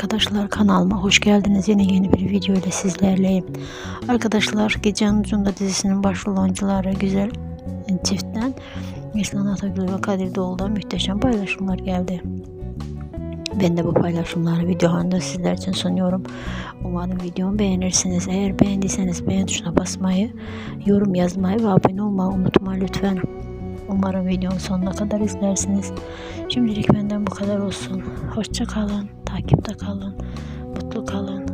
arkadaşlar kanalıma hoş geldiniz. Yine yeni bir video ile sizlerleyim. Arkadaşlar Gecenin Ucunda dizisinin başrol oyuncuları güzel çiftten Neslihan Atagül ve Kadir Doğulu'dan muhteşem paylaşımlar geldi. Ben de bu paylaşımları video halinde sizler için sunuyorum. Umarım videomu beğenirsiniz. Eğer beğendiyseniz beğen tuşuna basmayı, yorum yazmayı ve abone olmayı unutma lütfen. Umarım videonun sonuna kadar izlersiniz. Şimdilik benden bu kadar olsun. Hoşça kalın, takipte kalın, mutlu kalın.